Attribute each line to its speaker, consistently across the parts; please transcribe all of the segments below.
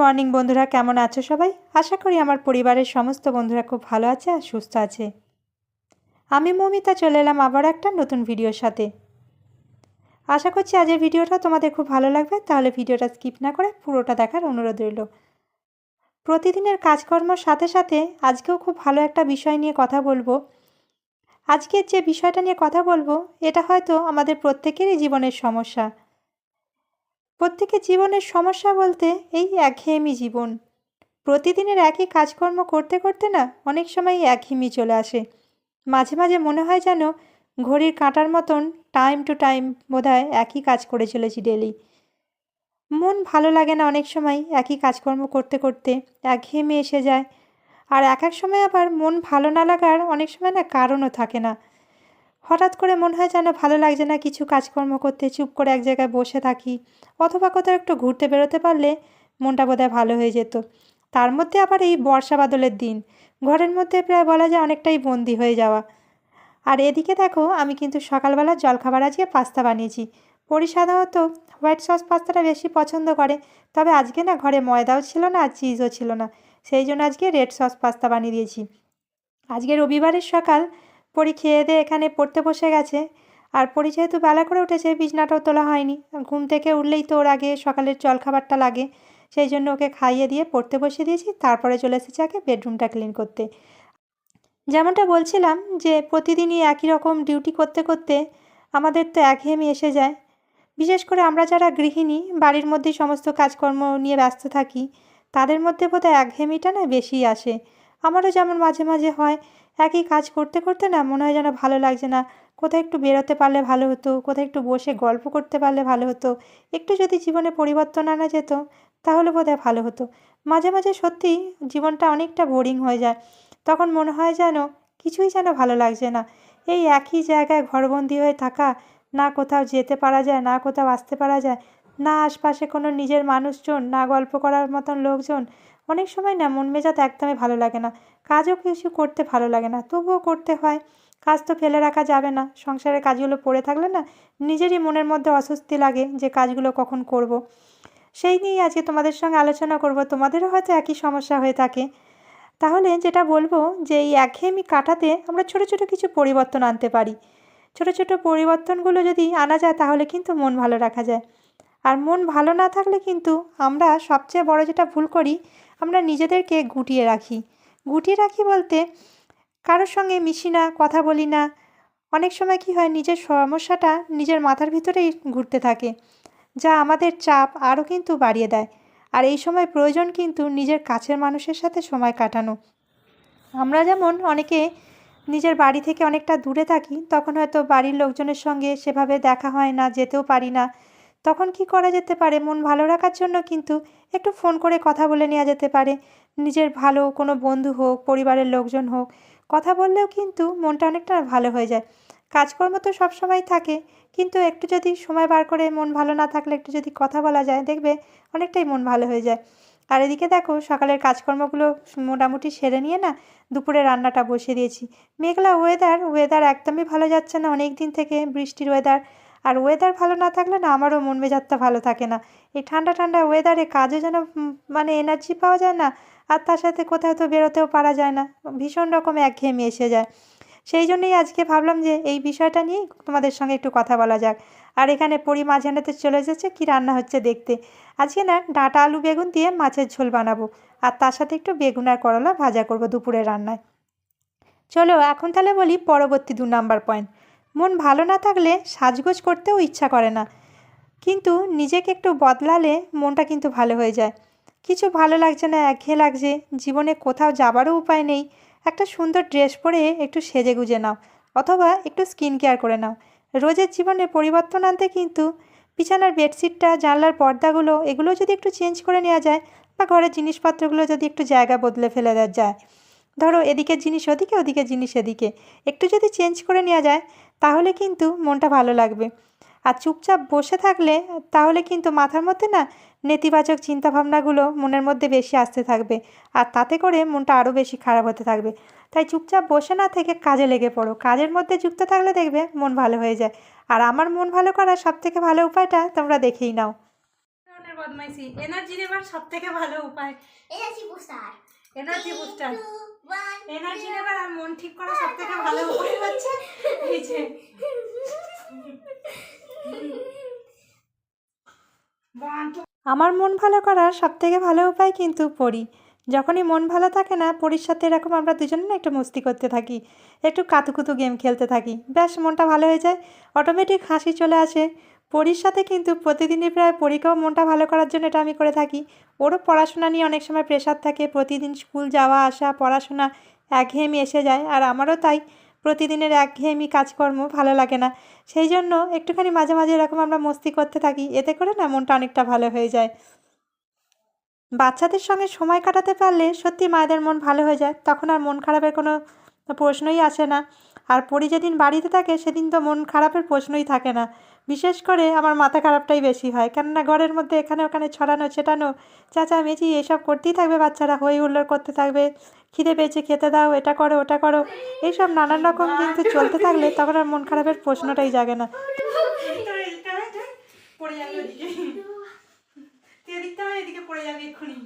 Speaker 1: Morning বন্ধুরা, কেমন আছো সবাই? আশা করি আমার পরিবারের সমস্ত বন্ধুরা খুব ভালো আছে আর সুস্থ আছে। আমি মমিতা, চলে এলাম আবার একটা নতুন ভিডিওর সাথে। আশা করছি আজের ভিডিওটা তোমাদের খুব ভালো লাগবে, তাহলে ভিডিওটা স্কিপ না করে পুরোটা দেখার অনুরোধ রইল। প্রতিদিনের কাজকর্মর সাথে সাথে আজকেও খুব ভালো একটা বিষয় নিয়ে কথা বলব। আজকের যে বিষয়টা নিয়ে কথা বলব, এটা হয়তো আমাদের প্রত্যেকেরই জীবনের সমস্যা। প্রত্যেকের জীবনের সমস্যা বলতে এই একঘেয়েমি জীবন। প্রতিদিনের একই কাজকর্ম করতে করতে না অনেক সময় একঘেয়েমি চলে আসে। মাঝে মাঝে মনে হয় যেন ঘড়ির কাঁটার মতন টাইম টু টাইম বোধহয় একই কাজ করে চলেছি ডেলি মন ভালো লাগে না অনেক সময় একই কাজকর্ম করতে করতে একঘেয়েমি এসে যায়। আর এক এক সময় আবার মন ভালো না লাগার অনেক সময় না কারণও থাকে না। হঠাৎ করে মনে হয় যেন ভালো লাগছে না কিছু কাজকর্ম করতে, চুপ করে এক জায়গায় বসে থাকি। অথবা কোথাও একটু ঘুরতে বেরোতে পারলে মনটা বোধহয় ভালো হয়ে যেত। তার মধ্যে আবার এই বর্ষা বাদলের দিন। ঘরের মধ্যে প্রায় বলা যায় অনেকটাই বন্দি হয়ে যাওয়া। আর এদিকে দেখো, আমি কিন্তু সকালবেলা জলখাবার আজকে পাস্তা বানিয়েছি। পরি সাধারণত হোয়াইট সস পাস্তাটা বেশি পছন্দ করে। তবে আজকে না ঘরে ময়দাও ছিল না আর চিজও ছিল না। সেই জন্য আজকে রেড সস পাস্তা বানিয়ে দিয়েছি। আজকে রবিবারের সকাল। পরি খেয়ে দিয়ে এখানে পড়তে বসে গেছে। আর পরি যেহেতু বেলা করে উঠেছে, বিছনাটাও তোলা হয়নি। ঘুম থেকে উঠলেই তো ওর আগে সকালের জলখাবারটা লাগে। সেই জন্য ওকে খাইয়ে দিয়ে পড়তে বসে দিয়েছি, তারপরে চলে এসেছে আগে বেডরুমটা ক্লিন করতে। যেমনটা বলছিলাম যে, প্রতিদিনই একই রকম ডিউটি করতে করতে আমাদের তো একঘেয়েমি এসে যায়। বিশেষ করে আমরা যারা গৃহিণী, বাড়ির মধ্যেই সমস্ত কাজকর্ম নিয়ে ব্যস্ত থাকি, তাদের মধ্যে বোধহয় একঘেয়েমিটা না বেশি আসে। আমারও যেমন মাঝে মাঝে হয় একই কাজ করতে করতে না মনে হয় যেন ভালো লাগছে না। কোথায় একটু বেরোতে পারলে ভালো হতো কোথায় একটু বসে গল্প করতে পারলে ভালো হতো। একটু যদি জীবনে পরিবর্তন আনা যেত, তাহলে বোধহয় ভালো হতো। মাঝে মাঝে সত্যিই জীবনটা অনেকটা বোরিং হয়ে যায়। তখন মনে হয় যেন কিছুই যেন ভালো লাগছে না। এই একই জায়গায় ঘরবন্দি হয়ে থাকা, না কোথাও যেতে পারা যায়, না কোথাও আসতে পারা যায়, না আশপাশে কোনো নিজের মানুষজন, না গল্প করার মতন লোকজন অনেক সময় না, মন মেজাজ একদমই ভালো লাগে না। কাজও কিছু করতে ভালো লাগে না, তবুও করতে হয়। কাজ তো ফেলে রাখা যাবে না, সংসারের কাজগুলো পড়ে থাকলে না, নিজেরই মনের মধ্যে অস্বস্তি লাগে যে কাজগুলো কখন করব। সেই নিয়েই আজকে তোমাদের সঙ্গে আলোচনা করব, তোমাদেরও হয়তো একই সমস্যা হয়ে থাকে। তাহলে যেটা বলব যে এই একঘেয়েমি কাটাতে আমরা ছোটো ছোটো কিছু পরিবর্তন আনতে পারি। ছোটো ছোটো পরিবর্তনগুলো যদি আনা যায় তাহলে কিন্তু মন ভালো রাখা যায়। আর মন ভালো না থাকলে কিন্তু আমরা সবচেয়ে বড় যেটা ভুল করি আমরা নিজেদেরকে গুটিয়ে রাখি। গুটিয়ে রাখি বলতে কারোর সঙ্গে মিশি না, কথা বলি না। অনেক সময় কি হয়, নিজের সমস্যাটা নিজের মাথার ভিতরেই ঘুরতে থাকে, যা আমাদের চাপ আরও কিন্তু বাড়িয়ে দেয়। আর এই সময় প্রয়োজন কিন্তু নিজের কাছের মানুষের সাথে সময় কাটানো। আমরা যেমন অনেকে নিজের বাড়ি থেকে অনেকটা দূরে থাকি, তখন হয়তো বাড়ির লোকজনের সঙ্গে সেভাবে দেখা হয় না, যেতেও পারি না। তখন কি করা যেতে পারে? মন ভালো রাখার জন্য কিন্তু একটু ফোন করে কথা বলে নেওয়া যেতে পারে। নিজের ভালো কোনো বন্ধু হোক, পরিবারের লোকজন হোক, কথা বললেও কিন্তু মনটা অনেকটা ভালো হয়ে যায়। কাজকর্ম তো সব সময় থাকে, কিন্তু একটু যদি সময় বার করে মন ভালো না থাকলে একটু যদি কথা বলা যায়, দেখবে অনেকটাই মন ভালো হয়ে যায়। আর এদিকে দেখো, সকালের কাজকর্মগুলো মোটামুটি সেরে নিয়ে না দুপুরে রান্নাটা বসিয়ে দিয়েছি। মেঘলা ওয়েদার ওয়েদার একদমই ভালো যাচ্ছে না। অনেক দিন থেকে বৃষ্টির ওয়েদার আর ওয়েদার ভালো না থাকলে না আমারও মন মেজাজটা ভালো থাকে না। এই ঠান্ডা ঠান্ডা ওয়েদারে কাজও যেন মানে এনার্জি পাওয়া যায় না, আর তার সাথে কোথাও তো বেরোতেও পারা যায় না, ভীষণ রকম একঘেয়েমি এসে যায়। সেই জন্যই আজকে ভাবলাম যে এই বিষয়টা নিয়েই তোমাদের সঙ্গে একটু কথা বলা যাক। আর এখানে পরি মাঝানাতে চলে এসেছে, কী রান্না হচ্ছে দেখতে। আজকে না ডাঁটা আলু বেগুন দিয়ে মাছের ঝোল বানাবো, আর তার সাথে একটু বেগুন আর করলা ভাজা করব দুপুরের রান্নায়। চলো এখন তাহলে বলি পরবর্তী দু নাম্বার পয়েন্ট মন ভালো না থাকলে সাজগোজ করতেও ইচ্ছা করে না। কিন্তু নিজেকে একটু বদলালে মনটা কিন্তু ভালো হয়ে যায়। কিছু ভালো লাগছে না, একঘেয়ে লাগছে। জীবনে কোথাও যাবারও উপায় নেই। একটা সুন্দর ড্রেস পরে একটু সেজে গুজে নাও অথবা একটু স্কিন কেয়ার করে নাও। রোজের জীবনে পরিবর্তন আনতে কিন্তু বিছানার বেডশিটটা, জানলার পর্দাগুলো, এগুলো যদি একটু চেঞ্জ করে নেওয়া যায় বা ঘরের জিনিসপত্রগুলো যদি একটু জায়গা বদলে ফেলে দেওয়া যায়। ধরো এদিকের জিনিস ওদিকে, ওদিকের জিনিস এদিকে। একটু যদি চেঞ্জ করে নেওয়া যায় তাহলে কিন্তু মনটা ভালো লাগবে। আর চুপচাপ বসে থাকলে তাহলে কিন্তু মাথার মধ্যে না নেতিবাচক চিন্তাভাবনাগুলো মনের মধ্যে বেশি আসতে থাকবে। আর তাতে করে মনটা আরও বেশি খারাপ হতে থাকবে। তাই চুপচাপ বসে না থেকে কাজে লেগে পড়ো। কাজের মধ্যে যুক্ত থাকলে দেখবে মন ভালো হয়ে যায়। আর আমার মন ভালো করার সবথেকে ভালো উপায়টা তোমরা দেখেই নাও। ধরনের বদমাইশি এনার্জি নেবার সব থেকে ভালো উপায়।
Speaker 2: Energy booster.
Speaker 1: Energy booster. Energy নেবার আর মন ঠিক করার সব থেকে ভালো উপায় হচ্ছে এই যে। আমার মন ভালো করার সব থেকে ভালো উপায় কিন্তু পড়ি যখনই মন ভালো থাকে না পরির সাথে এরকম আমরা দুজনে না একটু মস্তি করতে থাকি একটু কাতুকুতু গেম খেলতে থাকি ব্যাস মনটা ভালো হয়ে যায় অটোমেটিক হাসি চলে আসে। পরির সাথে কিন্তু প্রতিদিনই প্রায় পরীকেও মনটা ভালো করার জন্য এটা আমি করে থাকি। ওরও পড়াশোনা নিয়ে অনেক সময় প্রেশার থাকে, প্রতিদিন স্কুল যাওয়া, আসা, পড়াশোনা একঘেয়েমি এসে যায়, আর আমারও তাই। প্রতিদিনের একঘেয়েমি কাজকর্ম ভালো লাগে না। সেই জন্য একটুখানি মাঝে মাঝে এরকম আমরা মস্তি করতে থাকি, এতে করে না মনটা অনেকটা ভালো হয়ে যায়। বাচ্চাদের সঙ্গে সময় কাটাতে পারলে সত্যি মায়েদের মন ভালো হয়ে যায়, তখন আর মন খারাপের কোনো প্রশ্নই আসে না। আর পরি যেদিন বাড়িতে থাকে সেদিন তো মন খারাপের প্রশ্নই থাকে না বিশেষ করে আমার মাথা খারাপটাই বেশি হয় কেননা ঘরের মধ্যে এখানে ওখানে ছড়ানো ছেটানো চেঁচামেচি এসব করতেই থাকবে বাচ্চারা হই হুল্লোড় করতে থাকবে খিদে পেয়েছে খেতে দাও এটা করো ওটা করো এইসব নানান রকম কিন্তু চলতে থাকলে তখন আর মন খারাপের প্রশ্নটাই জাগে না পড়ে যাবে ওদিকে তুই এদিকটা এদিকে পড়ে যাবে এক্ষুনি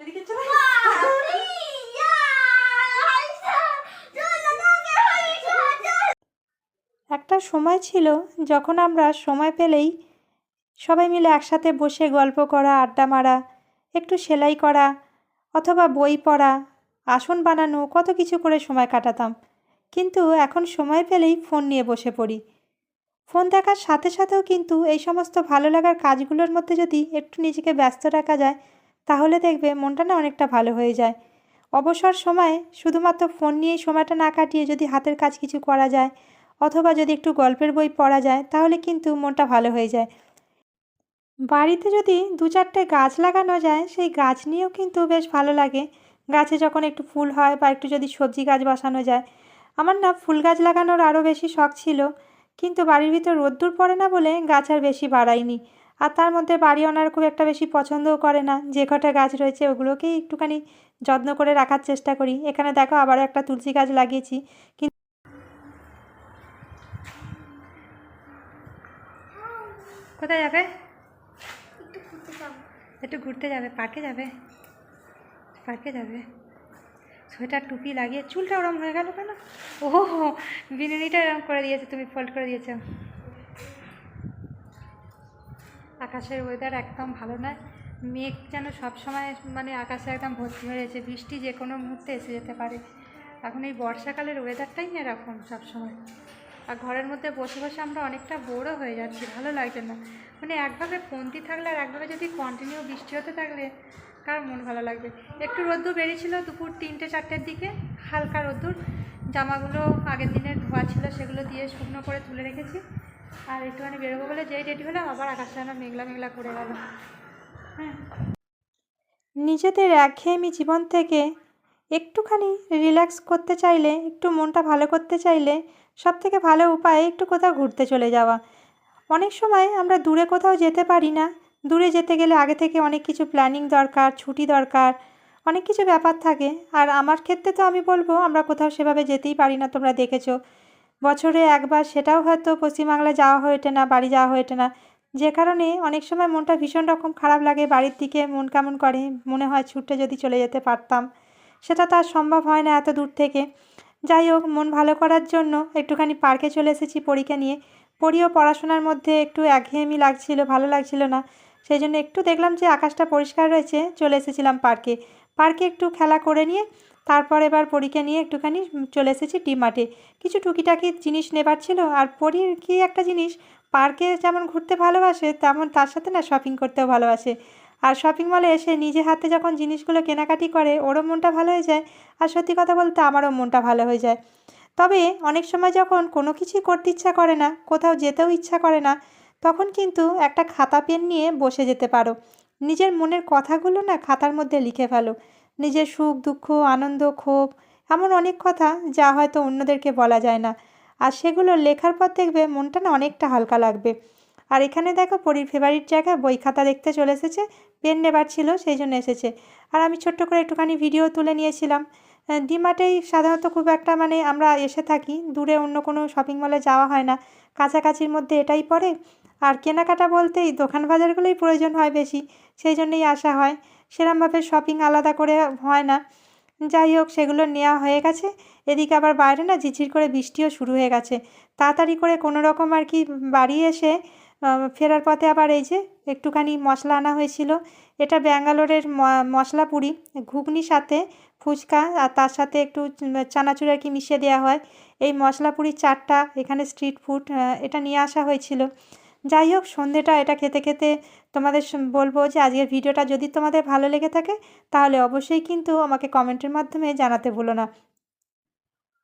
Speaker 1: এদিকে চলে একটা সময় ছিল যখন আমরা সময় পেলেই সবাই মিলে একসাথে বসে গল্প করা, আড্ডা মারা, একটু সেলাই করা অথবা বই পড়া, আসন বানানো, কত কিছু করে সময় কাটাতাম। কিন্তু এখন সময় পেলেই ফোন নিয়ে বসে পড়ি। ফোন দেখার সাথে সাথেও কিন্তু এই সমস্ত ভালো লাগার কাজগুলোর মধ্যে যদি একটু নিজেকে ব্যস্ত রাখা যায়, তাহলে দেখবে মনটা না অনেকটা ভালো হয়ে যায়। অবসর সময়ে শুধুমাত্র ফোন নিয়েই সময়টা না কাটিয়ে যদি হাতের কাজ কিছু করা যায় অথবা যদি একটু গল্পের বই পড়া যায়, তাহলে কিন্তু মনটা ভালো হয়ে যায়। বাড়িতে যদি দু চারটে গাছ লাগানো যায়, সেই গাছ নিয়েও কিন্তু বেশ ভালো লাগে। গাছে যখন একটু ফুল হয় বা একটু যদি সবজি গাছ বসানো যায়। আমার না ফুল গাছ লাগানোর আরও বেশি শখ ছিল। কিন্তু বাড়ির ভিতর রোদ্দুর পড়ে না বলে গাছ আর বেশি বাড়াইনি। আর তার মধ্যে বাড়ি ওনার খুব একটা বেশি পছন্দও করে না। যে কটা গাছ রয়েছে, ওগুলোকেই একটুখানি যত্ন করে রাখার চেষ্টা করি। এখানে দেখো আবারও একটা তুলসী গাছ লাগিয়েছি। কোথায় যাবে? একটু ঘুরতে যাবে। পার্কে যাবে পার্কে যাবে? সোয়েটার টুপি লাগিয়ে চুলটা ওরম হয়ে গেল কেন? ও বিনুনিটা এরম করে দিয়েছে তুমি ফোল্ড করে দিয়েছ। আকাশের ওয়েদার একদম ভালো নয়। মেঘ যেন সব সময় মানে আকাশে একদম ভর্তি হয়ে রয়েছে। বৃষ্টি যে কোনো মুহূর্তে এসে যেতে পারে। এখন এই বর্ষাকালের ওয়েদারটাই না এরকম সবসময়। আর ঘরের মধ্যে বসে বসে আমরা অনেকটা বোরও হয়ে যাচ্ছি, ভালো লাগছে না। মানে একভাবে কমতি থাকলে আর একভাবে যদি কন্টিনিউ বৃষ্টি হতে থাকলে, কার মন ভালো লাগবে? একটু রোদ্দুর বেরিয়েছিল দুপুর তিনটে, চারটের দিকে, হালকা রোদ্দুর। জামাগুলো আগের দিনের ধোয়া ছিল, সেগুলো দিয়ে শুকনো করে তুলে রেখেছি। আর একটুখানি বেরোবো বলে যেই রেডি হলাম, আবার আকাশটা যেন মেঘলা মেঘলা করে গেল। হ্যাঁ। নিজেদের একঘেয়েমি জীবন থেকে একটুখানি রিল্যাক্স করতে চাইলে, একটু মনটা ভালো করতে চাইলে সব থেকে ভালো উপায় একটু কোথাও ঘুরতে চলে যাওয়া। অনেক সময় আমরা দূরে কোথাও যেতে পারি না। দূরে যেতে গেলে আগে থেকে অনেক কিছু প্ল্যানিং দরকার, ছুটি দরকার, অনেক কিছু ব্যাপার থাকে। আর আমার ক্ষেত্রে তো আমি বলব, আমরা কোথাও সেভাবে যেতেই পারি না, তোমরা দেখেছ। বছরে একবার সেটাও হয়তো পশ্চিমবাংলায় যাওয়া হয়ে ওঠে না, বাড়ি যাওয়া হয়ে ওঠে না। যে কারণে অনেক সময় মনটা ভীষণ রকম খারাপ লাগে, বাড়ির দিকে মন কেমন করে? মনে হয় ছুটে যদি চলে যেতে পারতাম। সেটা তো আর সম্ভব হয় না এত দূর থেকে। যাই হোক, মন ভালো করার জন্য একটুখানি পার্কে চলে এসেছি পরীক্ষা নিয়ে। পড়িও পড়াশোনার মধ্যে একটু একঘেয়েমি লাগছিল, ভালো লাগছিল না। সেই জন্য একটু দেখলাম যে আকাশটা পরিষ্কার রয়েছে, চলে এসেছিলাম পার্কে। পার্কে একটু খেলা করে নিয়ে, তারপর এবার পরীক্ষা নিয়ে একটুখানি চলে এসেছি টি মার্টে কিছু টুকিটাকি জিনিস নেবার ছিল, আর পরীর কি একটা জিনিস, পার্কে যেমন ঘুরতে ভালোবাসে, তেমন তার সাথে না শপিং করতেও ভালোবাসে। আর শপিং মলে এসে নিজে হাতে যখন জিনিসগুলো কেনাকাটি করে, ওরও মনটা ভালো হয়ে যায়। আর সত্যি কথা বলতে আমারও মনটা ভালো হয়ে যায়। তবে অনেক সময় যখন কোনো কিছুই করতে ইচ্ছা করে না, কোথাও যেতেও ইচ্ছা করে না, তখন কিন্তু একটা খাতা পেন নিয়ে বসে যেতে পারো। নিজের মনের কথাগুলো না খাতার মধ্যে লিখে ফেলো। নিজের সুখ, দুঃখ, আনন্দ, ক্ষোভ, এমন অনেক কথা যা হয়তো অন্যদেরকে বলা যায় না। আর সেগুলো লেখার পর দেখবে মনটা না অনেকটা হালকা লাগবে। আর এখানে দেখো পরীর ফেভারিট জায়গায় বই খাতা দেখতে চলে এসেছে পেন নেবার ছিল, সেই জন্য এসেছে। আর আমি ছোট্ট করে একটুখানি ভিডিও তুলে নিয়েছিলাম। ডিমার্টেই সাধারণত খুব একটা মানে আমরা এসে থাকি, দূরে অন্য কোনো শপিং মলে যাওয়া হয় না। কাছাকাছির মধ্যে এটাই পড়ে। আর কেনাকাটা বলতেই দোকান বাজারগুলোই প্রয়োজন হয় বেশি, সেই জন্যই আসা হয়। সেরমভাবে শপিং আলাদা করে হয় না। যাই হোক, সেগুলো নেওয়া হয়ে গেছে। এদিকে আবার বাইরে না ঝিঝির করে বৃষ্টিও শুরু হয়ে গেছে। তাড়াতাড়ি করে কোনো রকম আর কি বাড়ি এসে ফেরার পথে আবার এই যে একটুখানি মশলা আনা হয়েছিল। এটা ব্যাঙ্গালোরের মশলা পুরি। ঘুগনির সাথে ফুচকা আর তার সাথে একটু চানাচুর আর কি মিশিয়ে দেওয়া হয়। এই মশলা পুরি চাটটা এখানে স্ট্রিট ফুড এটা নিয়ে আসা হয়েছিল। যাই হোক, সন্ধেটা এটা খেতে খেতে তোমাদের বলব যে আজকের ভিডিওটা যদি তোমাদের ভালো লেগে থাকে, তাহলে অবশ্যই কিন্তু আমাকে কমেন্টের মাধ্যমে জানাতে ভুলো না।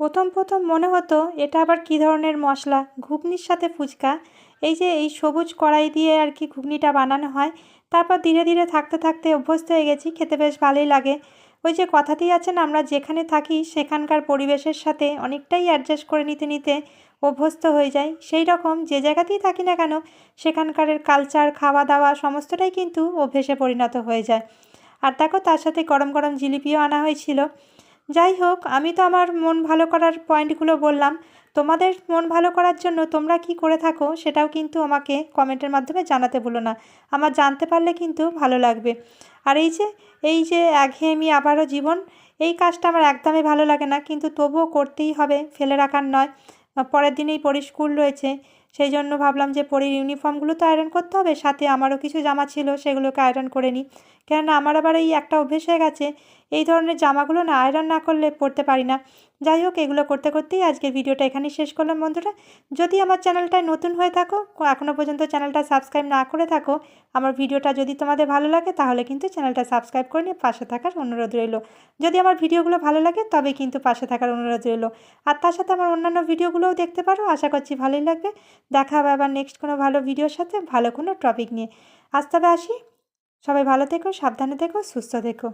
Speaker 1: প্রথম প্রথম মনে হতো, এটা আবার কী ধরনের মশলা? ঘুগনির সাথে ফুচকা? এই যে এই সবুজ কড়াই দিয়ে আর কি ঘুগনিটা বানানো হয়, তারপর ধীরে ধীরে থাকতে থাকতে অভ্যস্ত হয়ে গেছি, খেতে বেশ ভালোই লাগে। ওই যে কথাতেই আছে না, আমরা যেখানে থাকি সেখানকার পরিবেশের সাথে অনেকটাই অ্যাডজাস্ট করে নিতে নিতে অভ্যস্ত হয়ে যায় সেই রকম যে জায়গাতেই থাকি না কেন, সেখানকারের কালচার খাওয়া দাওয়া সমস্তটাই কিন্তু অভ্যেসে পরিণত হয়ে যায়। আর দেখো তার সাথে গরম গরম জিলিপিও আনা হয়েছিল। যাই হোক, আমি তো আমার মন ভালো করার পয়েন্টগুলো বললাম। তোমাদের মন ভালো করার জন্য তোমরা কি করে থাকো সেটাও কিন্তু আমাকে কমেন্টের মাধ্যমে জানাতে ভুলো না। আমার জানতে পারলে কিন্তু ভালো লাগবে। আর এই যে এই যে একঘেয়েমি আবারও জীবন, এই কাজটা আমার একদমই ভালো লাগে না। কিন্তু তবুও করতেই হবে, ফেলে রাখার নয়। পরের দিনেই পরি স্কুল রয়েছে, সেই জন্য ভাবলাম যে পরীর ইউনিফর্মগুলো তো আয়রন করতে হবে, সাথে আমারও কিছু জামা ছিল, সেগুলোকে আয়রন করে নিই। কেননা আমার আবার এই একটা অভ্যেস হয়ে গেছে, এই ধরনের জামাগুলো না আয়রন না করলে পরতে পারি না। যাই হোক, এগুলো করতে করতেই আজকের ভিডিওটা এখানেই শেষ করলাম বন্ধুরা। যদি আমার চ্যানেলটায় নতুন হয়ে থাকো এখনও পর্যন্ত চ্যানেলটা সাবস্ক্রাইব না করে থাকো, আমার ভিডিওটা যদি তোমাদের ভালো লাগে, তাহলে কিন্তু চ্যানেলটা সাবস্ক্রাইব করে নিয়ে পাশে থাকার অনুরোধ রইল। যদি আমার ভিডিওগুলো ভালো লাগে তবে কিন্তু পাশে থাকার অনুরোধ রইল। আর তার সাথে আমার অন্যান্য ভিডিওগুলোও দেখতে পারো, আশা করছি ভালোই লাগবে। দেখা হবে আবার নেক্সট কোনো ভালো ভিডিওর সাথে, ভালো কোনো টপিক নিয়ে। আজ তবে আসি। সবাই ভালো থেকো, সাবধানে থেকো, সুস্থ থেকো।